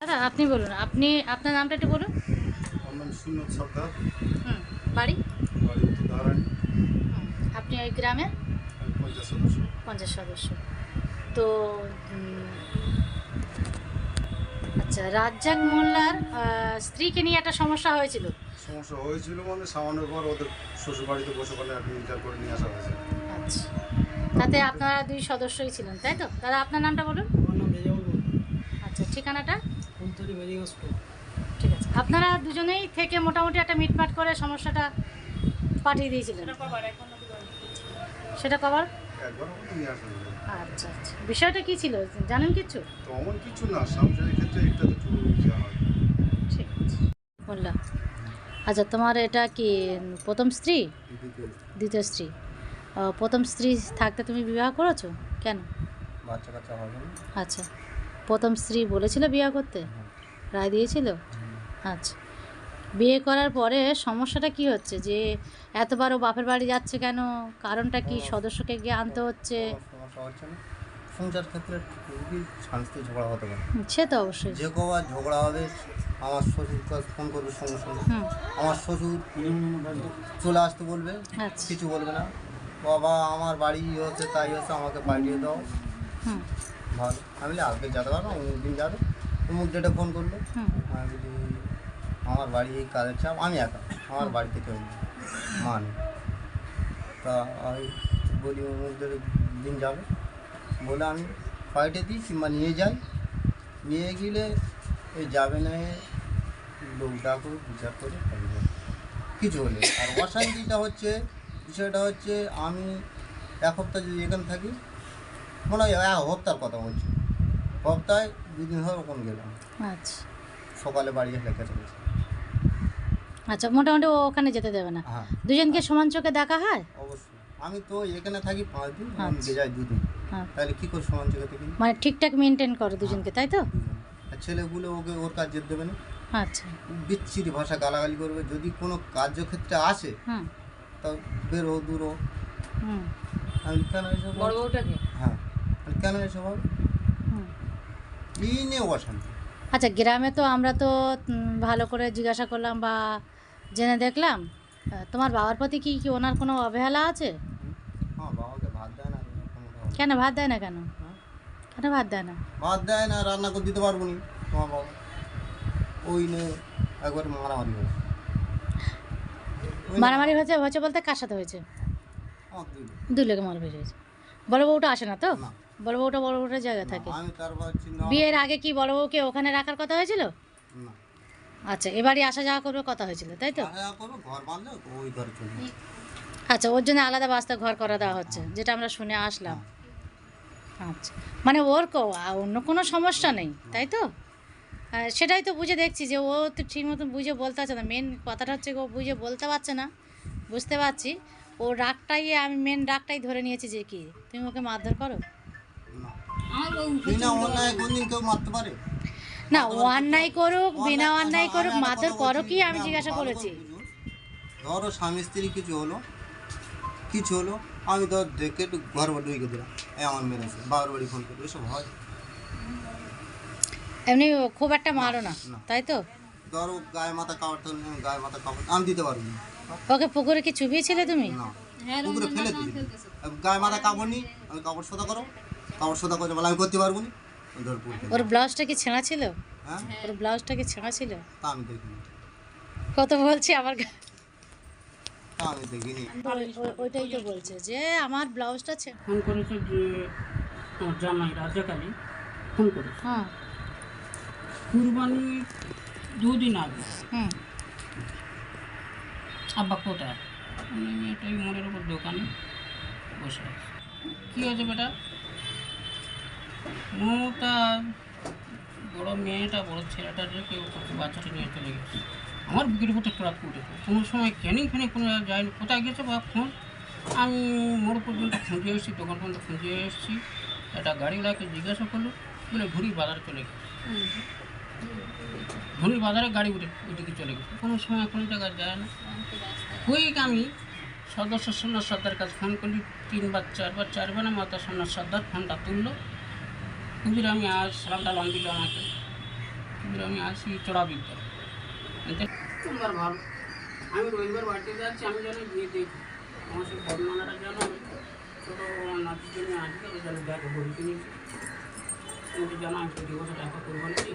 দাদা আপনি বলুন আপনি আপনার নামটা একটু বলুন। আমার সরকার। হুম বাড়ি? আপনি ওই গ্রামের পঞ্চাশ সদস্য। পঞ্চাশ সদস্য। তো আচ্ছা রাজ্জাক মোল্লার স্ত্রীকে নিয়ে একটা সমস্যা হয়েছিল। সমস্যা হয়েছিল মানে সামানের পর ওদের শ্বশুর বাড়িতে বসে করে নিয়ে আসা হয়েছে। আচ্ছা তাতে আপনারা দুই সদস্যই ছিলেন তাই তো? দাদা আপনার নামটা বলুন। আচ্ছা ঠিকানাটা? কুলতলি মেডিকেল স্টোর ঠিক আছে। আপনারা দুজনেই থেকে মোটামুটি একটা মিটমাট করে সমস্যাটা পাঠিয়ে দিয়েছিলেন। সেটা কভার হয়েছে আচ্ছা আচ্ছা। বিষয়টা কি ছিল? জানেন কিছু? কিছু না সংসারের ক্ষেত্রে একটা তো চুরি হয়। ঠিক আছে। বললাম আচ্ছা তোমার এটা কি প্রথম স্ত্রী? দ্বিতীয় স্ত্রী। প্রথম স্ত্রী থাকতে তুমি বিবাহ করেছ? কেন? আচ্ছা। প্রথম স্ত্রী বলেছিল বিয়ে করতে? রায় দিয়েছিল? আচ্ছা। বিয়ে করার পরে সমস্যাটা কি হচ্ছে? যে এতবারও বাপের বাড়ি যাচ্ছে কেন? কারণটা কি? সদস্যকে গিয়ে আনতে হচ্ছে? সংসার ক্ষেত্রে শান্তি ঝগড়া হতে পারে। সে তো অবশ্যই। যে কবার ঝগড়া হবে আমার শ্বশুর ফোন করবে সঙ্গে সঙ্গে। আমার শ্বশুর চলে আসতে বলবে আচ্ছা। কিছু বলবে না। বাবা আমার বাড়ি হচ্ছে তাই হচ্ছে আমাকে পাঠিয়ে দাও। ভালো। আমি বলি, আজকে যেতে পারব অমুক দিন যাবে অমুক ডেটে ফোন করল আমি বলি আমার বাড়ি এই কাজের চাপ আমি একা আমার বাড়িতে কেউ নেই মা নেই। তা আমি বলি অমুক ডেটে দিন যাবে। বলে আমি পাইটে দিই কিংবা নিয়ে যাই। নিয়ে গেলে এই যাবে না লোক ডাকো বিচার করে পাঠিয়ে কিছু হলে আর অশান্তিটা হচ্ছে বিষয়টা হচ্ছে আমি এক সপ্তাহ যদি এখানে থাকি মনে হয় এক হপ্তার কথা বলছি। সপ্তাহে দুদিন হয় ওখানে গেলাম। আচ্ছা। সকালে বাড়ি এসে লেখা চলেছে। আচ্ছা মোটামুটি ও ওখানে যেতে দেবে না? হ্যাঁ। দুজনকে সমান চোখে দেখা হয়? অবশ্যই। আমি তো এখানে থাকি পাঁচ দিন আমি আচ্ছা। যাই দুদিন। হ্যাঁ তাহলে কী করে সমান জায়গা থেকে মানে ঠিকঠাক মেনটেন করো দুজনকে তাই তো? আর ছেলেগুলো ওকে ওর কাজ যেতে দেবে না। আচ্ছা। বিচ্ছিরি ভাষা গালাগালি করবে। যদি কোনো কার্যক্ষেত্রে আসে হুম। তা বেরো দূরো। হুম। আমি কেন এসব বড় বউটাকে? হ্যাঁ কেন এসব হবে এই নিয়ে অশান্তি। আচ্ছা গ্রামে তো আমরা তো ভালো করে জিজ্ঞাসা করলাম বা জেনে দেখলাম। তোমার বাবার প্রতি কি কি ওনার কোনো অবহেলা আছে? হ্যাঁ। কেন ভাত দেয় না কেন? হ্যাঁ? কেন ভাত দেয় না? ভাত দেয় না রান্না করে দিতে পারব নি তোমার বাবা। ওই নিয়ে একবার মারামারি হয় মারামারি হয়েছে হয়েছে বলতে কার সাথে হয়েছে? দুই লোক। মারামারি হয়েছে। বড় বউটা আসে না তো? বড় বউটা বড় বউটার জায়গায় থাকে। আমি তারপর চিন্তা বিয়ের আগে কি বড় বউকে ওখানে রাখার কথা হয়েছিল? না। আচ্ছা এবারই আসা যাওয়া করবে কথা হয়েছিল তাই তো? আয়া করব ঘর বাঁধলে ওই ঘরে চলে যাবে। আচ্ছা ওর জন্য আলাদা বাস্তা ঘর করা দেওয়া হচ্ছে যেটা আমরা শুনে আসলাম। আচ্ছা মানে ওর কো- আ, অন্য কোনো সমস্যা নেই তাই তো? আর সেটাই তো বুঝে দেখছি যে ও তো ঠিক মতো বুঝে বলতে পারছে না। মেন কথাটা হচ্ছে ও বুঝে বলতে পারছে না বুঝতে পারছি। ও রাগটাই আমি মেন রাগটাই ধরে নিয়েছি যে কি তুমি ওকে মারধর করো? বিনা অন্যায় কোনদিন কেউ মারতে পারে? না অন্যায় করুক বিনা অন্যায়- করুক কথা করো কি আমি জিজ্ঞাসা করেছি? ধরো স্বামী স্ত্রী কিছু হলো কিছু হলো আমি ধর দেখে একটু ঘর বাড়ি ঢুকে দিলাম। এই আমার মেরেছে বাবার বাড়ি ফোন করে এসব হয়। এমনি খুব একটা মারো না না। তাই তো? ধরো গায়ে মাথা কাপড় তো গায়ে মাথা কাপড় আমি দিতে পারব না। ওকে পুকুরে কি চুপিয়েছিলে তুমি? না পুকুরে ফেলে দিই গায়ে মাথা কাপড় নি আমি কাপড় সোদা করো। কাপড় সোদা করতে বলে আমি করতে পারব না? ওর ব্লাউজটা কি ছেঁড়া ছিল? হ্যাঁ। ওর ব্লাউজটা কি ছেঁড়া ছিল? তা আমি দেখিনি। কত বলছি আমার আমি দেখিনি। ওই- ওই- ওইটাই তো বলছে যে আমার ব্লাউজটা ছে- ফোন করেছে যে তোর জামাই রাজাক আলী ফোন করেছে। হ্যাঁ। কুরবানি দুদিন আগে। হুম। আব্বা কোথায়? আমি এটাই মোড়ের উপর দোকানে বসে আছি। কী হয়েছে বেটা? মমতা বড় মেয়েটা, বড় ছেলেটা রেখে ও বাচ্চাটা নিয়ে চলে গেছে। আমার বুকের উপর ট্রাক উঠেছে কোনো সময় ক্যানিং ফ্যানিং কোনো যায়নি। কোথায় গেছে বা ফোন? আমি মোড় পর্যন্ত খুঁজে এসেছি, দোকান পর্যন্ত খুঁজে এসেছি। একটা গাড়িওয়ালাকে জিজ্ঞাসা করল, বলে ঘুরি বাজারে চলে গেছে। ধনির বাজারে গাড়ি উঠে ওইদিকে চলে গেছে। কোনো সময় কোনো জায়গায় যায় না। কুইক আমি সদস্য সন্ন্যাস সর্দার কাছে ফোন করলি তিনবার চারবার চারবার মাতা সন্ন্যাস সর্দার ফোনটা তুললো। হুজুর আমি আজ সালাম টালাম দিল আমাকে বলে আমি আসি চড়া বিদ্যা তোমার ভালো আমি রবিবার বাড়িতে যাচ্ছি আমি যেন গিয়ে দেখি আমার সেই বর্ণনাটা যেন আমি ছোটো আমার নাতির জন্য আজকে ওই যেন দেখো বই কিনেছি তুমি তো জানো আমি প্রতি বছর দেখা করব নাকি